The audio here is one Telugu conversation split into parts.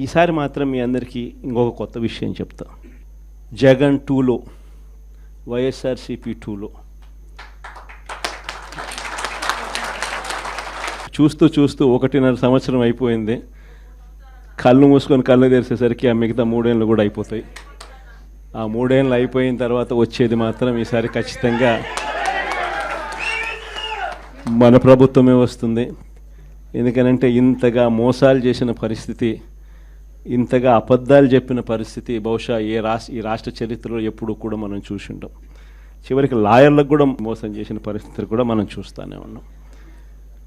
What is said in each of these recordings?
ఈసారి మాత్రం మీ అందరికీ ఇంకొక కొత్త విషయం చెప్తా. జగన్ టూలో వైఎస్ఆర్సిపి టూలో. చూస్తూ చూస్తూ ఒకటిన్నర సంవత్సరం అయిపోయింది. కళ్ళు మూసుకొని కళ్ళు తెరిచేసరికి ఆ మిగతా మూడేళ్ళు కూడా అయిపోతాయి. ఆ మూడేళ్ళు అయిపోయిన తర్వాత వచ్చేది మాత్రం ఈసారి ఖచ్చితంగా మన ప్రభుత్వమే వస్తుంది. ఎందుకనంటే ఇంతగా మోసాలు చేసిన పరిస్థితి ఇంతగా అబద్ధాలు చెప్పిన పరిస్థితి బహుశా ఏ రాష్ట్ర ఈ రాష్ట్ర చరిత్రలో ఎప్పుడు కూడా మనం చూసి ఉంటాం చివరికి లాయర్లకు కూడా మోసం చేసిన పరిస్థితులు కూడా మనం చూస్తూనే ఉన్నాం.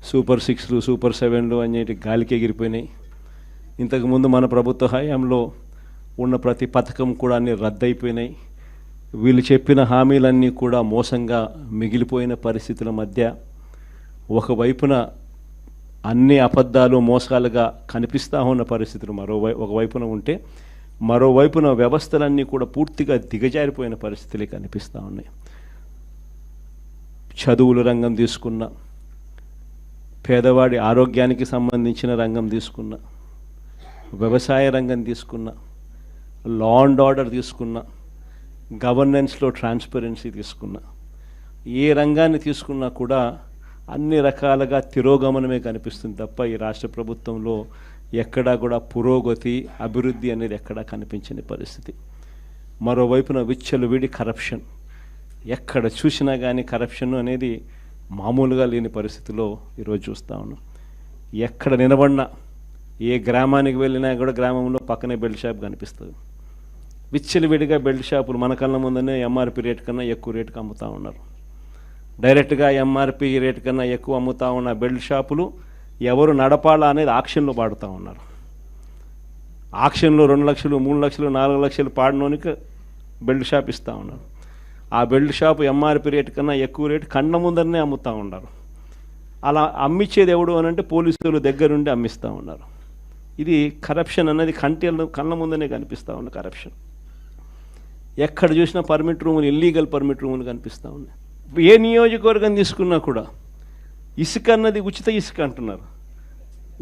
సూపర్ సిక్స్లు సూపర్ సెవెన్లు అనేటి గాలికి ఎగిరిపోయినాయి. ఇంతకుముందు మన ప్రభుత్వ హయాంలో ఉన్న ప్రతి పథకం కూడా అన్ని రద్దయిపోయినాయి. వీళ్ళు చెప్పిన హామీలన్నీ కూడా మోసంగా మిగిలిపోయిన పరిస్థితుల మధ్య ఒకవైపున అన్ని అబద్ధాలు మోసాలుగా కనిపిస్తూ ఉన్న పరిస్థితులు మరోవై ఒకవైపున ఉంటే మరోవైపున వ్యవస్థలన్నీ కూడా పూర్తిగా దిగజారిపోయిన పరిస్థితులే కనిపిస్తూ ఉన్నాయి. చదువుల రంగం తీసుకున్న పేదవాడి ఆరోగ్యానికి సంబంధించిన రంగం తీసుకున్న వ్యవసాయ రంగం తీసుకున్న లా అండ్ ఆర్డర్ తీసుకున్న గవర్నెన్స్లో ట్రాన్స్పరెన్సీ తీసుకున్న ఏ రంగాన్ని తీసుకున్నా కూడా అన్ని రకాలుగా తిరోగమనమే కనిపిస్తుంది తప్ప ఈ రాష్ట్ర ప్రభుత్వంలో ఎక్కడా కూడా పురోగతి అభివృద్ధి అనేది ఎక్కడా కనిపించని పరిస్థితి. మరోవైపున విచ్చలవిడి కరప్షన్ ఎక్కడ చూసినా కానీ కరప్షన్ అనేది మామూలుగా లేని పరిస్థితిలో ఈరోజు చూస్తూ ఉన్నాం. ఎక్కడ నిలబడినా ఏ గ్రామానికి వెళ్ళినా కూడా గ్రామంలో పక్కనే బెల్ట్ షాప్ కనిపిస్తుంది. విచ్చలవిడిగా బెల్ట్ షాపులు మన కళ్ళ ముందనే ఎంఆర్పి రేట్ కన్నా ఎక్కువ రేటుకి అమ్ముతూ ఉన్నారు. డైరెక్ట్గా ఎంఆర్పి రేట్ కన్నా ఎక్కువ అమ్ముతా ఉన్న బెల్ట్ షాపులు ఎవరు నడపాలా అనేది ఆక్షన్లో పాడుతూ ఉన్నారు. ఆక్షన్లో రెండు లక్షలు మూడు లక్షలు నాలుగు లక్షలు పాడినోనికి బెల్ట్ షాప్ ఇస్తూ ఉన్నారు. ఆ బెల్ట్ షాప్ ఎంఆర్పి రేట్ కన్నా ఎక్కువ రేటు కండ ముందరనే అమ్ముతూ ఉన్నారు. అలా అమ్మించేది ఎవడు అని అంటే పోలీసులు దగ్గరుండి అమ్మిస్తూ ఉన్నారు. ఇది కరప్షన్ అనేది కంటి కళ్ళ ముందనే కనిపిస్తూ ఉంది కరప్షన్ ఎక్కడ చూసినా పర్మిట్ రూములు ఇల్లీగల్ పర్మిట్ రూములు కనిపిస్తూ ఉన్నాయి. ఏ నియోజకవర్గం తీసుకున్నా కూడా ఇసుక అన్నది ఉచిత ఇసుక అంటున్నారు.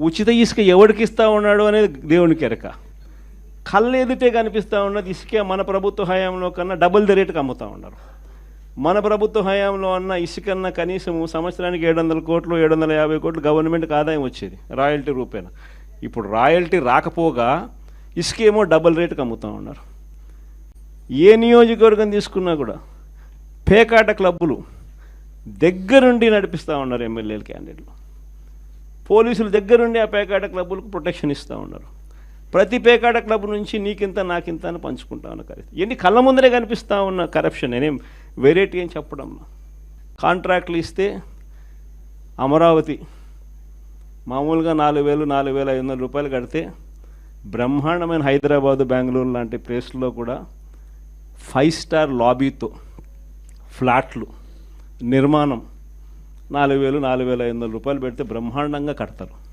ఉచిత ఇసుక ఎవడికి ఇస్తా ఉన్నాడు అనేది దేవునికి ఎరక కళ్ళు ఎదుటే కనిపిస్తూ ఉన్నది ఇసుకే మన ప్రభుత్వ హయాంలో కన్నా డబుల్ ద రేటుకి అమ్ముతూ ఉన్నారు. మన ప్రభుత్వ హయాంలో అన్న ఇసుకన్న కనీసం సంవత్సరానికి ఏడు వందల కోట్లు ఏడు వందల యాభై కోట్లు గవర్నమెంట్కి ఆదాయం వచ్చేది రాయల్టీ రూపేణ. ఇప్పుడు రాయల్టీ రాకపోగా ఇసుకేమో డబుల్ రేటుకి అమ్ముతూ ఉన్నారు. ఏ నియోజకవర్గం తీసుకున్నా కూడా పేకాట క్లబ్బులు దగ్గరుండి నడిపిస్తూ ఉన్నారు ఎమ్మెల్యేలు క్యాండిడేట్లు. పోలీసులు దగ్గరుండి ఆ పేకాట క్లబ్బులకు ప్రొటెక్షన్ ఇస్తూ ఉన్నారు. ప్రతి పేకాట క్లబ్ నుంచి నీకింత నాకింత అని పంచుకుంటా ఉన్న కరెక్ట్. ఎన్ని కళ్ళ ముందరే కనిపిస్తూ ఉన్న కరప్షన్ నేనేం వెరైటీ అని చెప్పడం. కాంట్రాక్ట్లు ఇస్తే అమరావతి మామూలుగా నాలుగు వేలు నాలుగు వేల ఐదు వందల రూపాయలు కడితే బ్రహ్మాండమైన హైదరాబాదు బెంగళూరు లాంటి ప్లేస్లో కూడా ఫైవ్ స్టార్ లాబీతో ఫ్లాట్లు నిర్మాణం నాలుగు వేలు నాలుగు వేల ఐదు వందల రూపాయలు పెడితే బ్రహ్మాండంగా కడతారు.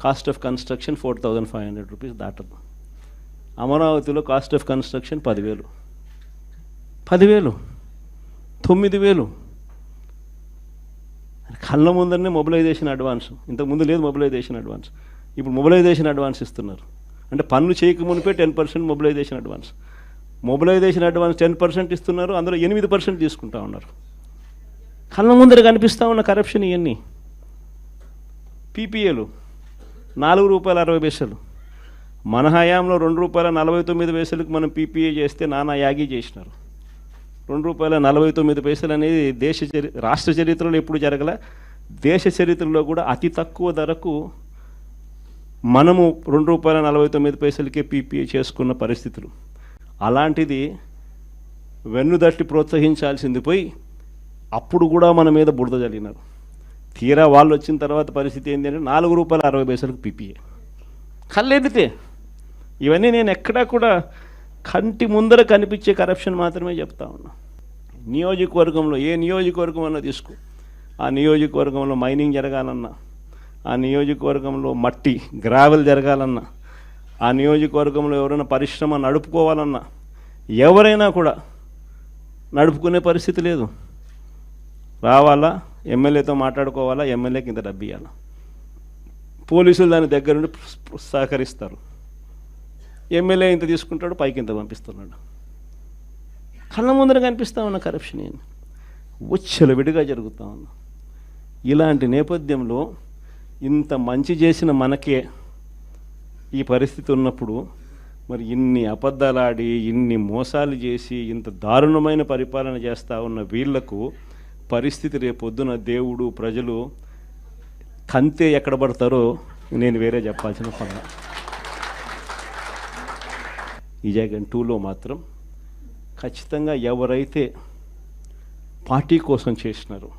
Cost of construction four thousand five hundred rupees దాటదు. అమరావతిలో కాస్ట్ ఆఫ్ కన్స్ట్రక్షన్ పదివేలు. పదివేలు. తొమ్మిది వేలు. కళ్ళ ముందరనే మొబిలైజేషన్ అడ్వాన్స్ ఇంతకుముందు లేదు మొబిలైజేషన్ అడ్వాన్స్ ఇప్పుడు మొబిలైజేషన్ అడ్వాన్స్ ఇస్తున్నారు. అంటే పన్ను చేయక మునిపే ten percent mobilisation advance mobilisation advance ten percent ఇస్తున్నారు అందులో ఎనిమిది పర్సెంట్ తీసుకుంటా ఉన్నారు. కళ్ళ ముందర కనిపిస్తూ ఉన్న కరప్షన్ ఇవన్నీ. పీపీఏలు నాలుగు రూపాయల అరవై పైసలు. మన హయాంలో రెండు రూపాయల నలభై తొమ్మిది పైసలకు మనం పీపీఏ చేస్తే నానా యాగి చేసినారు. రెండు రూపాయల నలభై తొమ్మిది పైసలు అనేది దేశ చరి రాష్ట్ర చరిత్రలో ఎప్పుడు జరగల దేశ చరిత్రలో కూడా అతి తక్కువ ధరకు మనము రెండు రూపాయల నలభై తొమ్మిది పైసలకే పీపీఏ చేసుకున్న పరిస్థితులు. అలాంటిది వెన్నుదట్టి ప్రోత్సహించాల్సింది పోయి అప్పుడు కూడా మన మీద బురద చల్లినారు తీరా వాళ్ళు వచ్చిన తర్వాత పరిస్థితి ఏంటి అంటే నాలుగు రూపాయల అరవై పైసలకు పిపిఏ. కళ్ళెదితే ఇవన్నీ నేను ఎక్కడా కూడా కంటి ముందర కనిపించే కరప్షన్ మాత్రమే చెప్తా ఉన్నా. నియోజకవర్గంలో ఏ నియోజకవర్గం అన్నా తీసుకో. ఆ నియోజకవర్గంలో మైనింగ్ జరగాలన్నా ఆ నియోజకవర్గంలో మట్టి గ్రావెల్ జరగాలన్నా ఆ నియోజకవర్గంలో ఎవరైనా పరిశ్రమ నడుపుకోవాలన్నా ఎవరైనా కూడా నడుపుకునే పరిస్థితి లేదు. రావాలా? ఎమ్మెల్యేతో మాట్లాడుకోవాలా? ఎమ్మెల్యేకి ఇంత డబ్బు ఇవ్వాలా పోలీసులు దాని దగ్గర నుండి సహకరిస్తారు. ఎమ్మెల్యే ఇంత తీసుకుంటాడు పైకి ఇంత పంపిస్తున్నాడు. కళ్ళ ముందర కనిపిస్తా ఉన్న కరప్షన్ ఉచ్చలు విడిగా జరుగుతూ ఉన్నా ఇలాంటి నేపథ్యంలో ఇంత మంచి చేసిన మనకే ఈ పరిస్థితి ఉన్నప్పుడు మరి ఇన్ని అబద్ధాలాడి ఇన్ని మోసాలు చేసి ఇంత దారుణమైన పరిపాలన చేస్తూ ఉన్న వీళ్ళకు పరిస్థితి రేపొద్దున దేవుడు ప్రజలు కంతే ఎక్కడ పడతారో నేను వేరే చెప్పాల్సిన పని. ఈ జగన్ టూలో మాత్రం ఖచ్చితంగా ఎవరైతే పార్టీ కోసం చేసినారో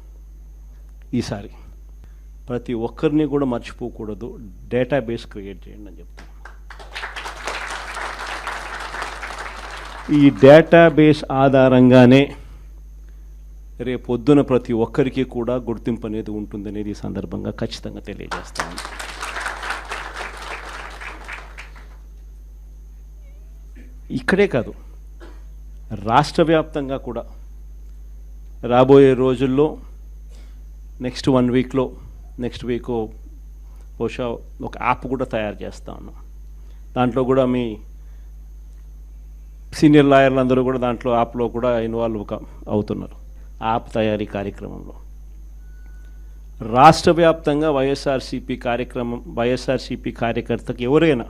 ఈసారి ప్రతి ఒక్కరిని కూడా మర్చిపోకూడదు. డేటాబేస్ క్రియేట్ చేయండి అని చెప్తాను ఈ డేటాబేస్ ఆధారంగానే రేపొద్దున ప్రతి ఒక్కరికి కూడా గుర్తింపు అనేది ఉంటుందనేది ఈ సందర్భంగా ఖచ్చితంగా తెలియజేస్తాను. ఇక్కడే కాదు రాష్ట్ర వ్యాప్తంగా కూడా రాబోయే రోజుల్లో నెక్స్ట్ వన్ వీక్లో నెక్స్ట్ వీక్ బహుశా ఒక యాప్ కూడా తయారు చేస్తా ఉన్నాం దాంట్లో కూడా మీ సీనియర్ లాయర్లు అందరూ కూడా దాంట్లో యాప్లో కూడా ఇన్వాల్వ్ అవుతున్నారు. యాప్ తయారీ కార్యక్రమంలో. రాష్ట్ర వ్యాప్తంగా వైఎస్ఆర్సీపీ కార్యక్రమం వైఎస్ఆర్సీపీ కార్యకర్తకు ఎవరైనా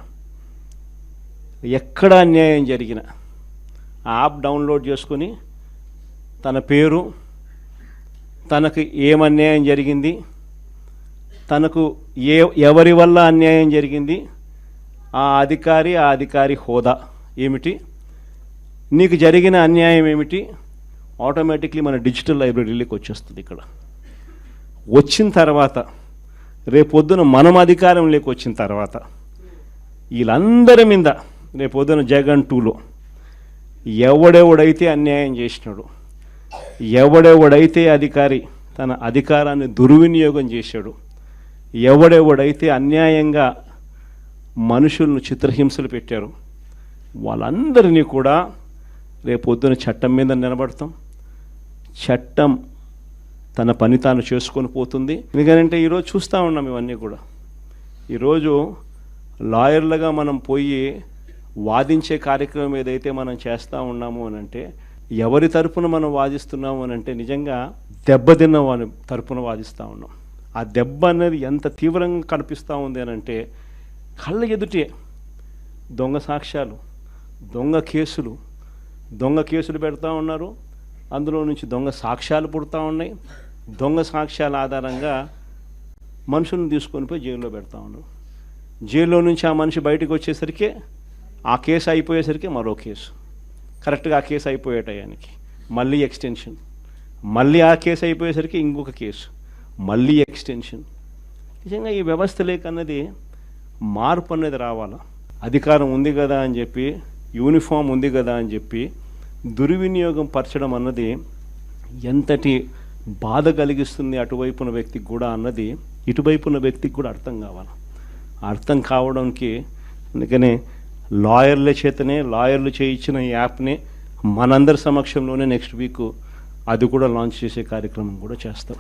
ఎక్కడ అన్యాయం జరిగినా యాప్ డౌన్లోడ్ చేసుకొని తన పేరు తనకు ఏం అన్యాయం జరిగింది తనకు ఏ ఎవరి వల్ల అన్యాయం జరిగింది? ఆ అధికారి ఆ అధికారి హోదా ఏమిటి? నీకు జరిగిన అన్యాయం ఏమిటి? ఆటోమేటిక్లీ మన డిజిటల్ లైబ్రరీలోకి వచ్చేస్తుంది ఇక్కడ. వచ్చిన తర్వాత రేపొద్దున మనం అధికారంలోకి వచ్చిన తర్వాత వీళ్ళందరి మీద రేపొద్దున జగన్ టూలో ఎవడెవడైతే అన్యాయం చేసినాడు ఎవడెవడైతే అధికారి తన అధికారాన్ని దుర్వినియోగం చేశాడు ఎవడెవడైతే అన్యాయంగా మనుషులను చిత్రహింసలు పెట్టారు వాళ్ళందరినీ కూడా రేపొద్దున చట్టం మీద నిలబడతాం. చట్టం తన పని తాను చేసుకొని పోతుంది. ఎందుకంటే ఈరోజు చూస్తూ ఉన్నాం ఇవన్నీ కూడా. ఈరోజు లాయర్లుగా మనం పోయి వాదించే కార్యక్రమం ఏదైతే మనం చేస్తూ ఉన్నాము అని అంటే ఎవరి తరపున మనం వాదిస్తున్నాము అని అంటే నిజంగా దెబ్బతిన్న వాని తరపున వాదిస్తూ ఉన్నాం. ఆ దెబ్బ అనేది ఎంత తీవ్రంగా కనిపిస్తూ ఉంది అని అంటే కళ్ళ ఎదుటే దొంగ సాక్ష్యాలు దొంగ కేసులు దొంగ కేసులు పెడతా ఉన్నారు. అందులో నుంచి దొంగ సాక్ష్యాలు పుడతా ఉన్నాయి. దొంగ సాక్ష్యాల ఆధారంగా మనుషులను తీసుకొని పోయి జైల్లో పెడతా ఉన్నారు. జైల్లో నుంచి ఆ మనిషి బయటకు వచ్చేసరికి ఆ కేసు అయిపోయేసరికి మరో కేసు. కరెక్ట్గా ఆ కేసు అయిపోయే టయానికి మళ్ళీ ఎక్స్టెన్షన్. మళ్ళీ ఆ కేసు అయిపోయేసరికి ఇంకొక కేసు. మళ్ళీ ఎక్స్టెన్షన్ నిజంగా ఈ వ్యవస్థ లేకన్నది మార్పు అనేది రావాలా? అధికారం ఉంది కదా అని చెప్పి యూనిఫామ్ ఉంది కదా అని చెప్పి దుర్వినియోగం పరచడం అన్నది ఎంతటి బాధ కలిగిస్తుంది అటువైపున వ్యక్తికి కూడా అన్నది ఇటువైపున వ్యక్తికి కూడా అర్థం కావాలి? అర్థం కావడానికి అందుకనే లాయర్ల చేతనే లాయర్లు చేయించిన యాప్ని మనందరి సమక్షంలోనే నెక్స్ట్ వీక్ అది కూడా లాంచ్ చేసే కార్యక్రమం కూడా చేస్తాం.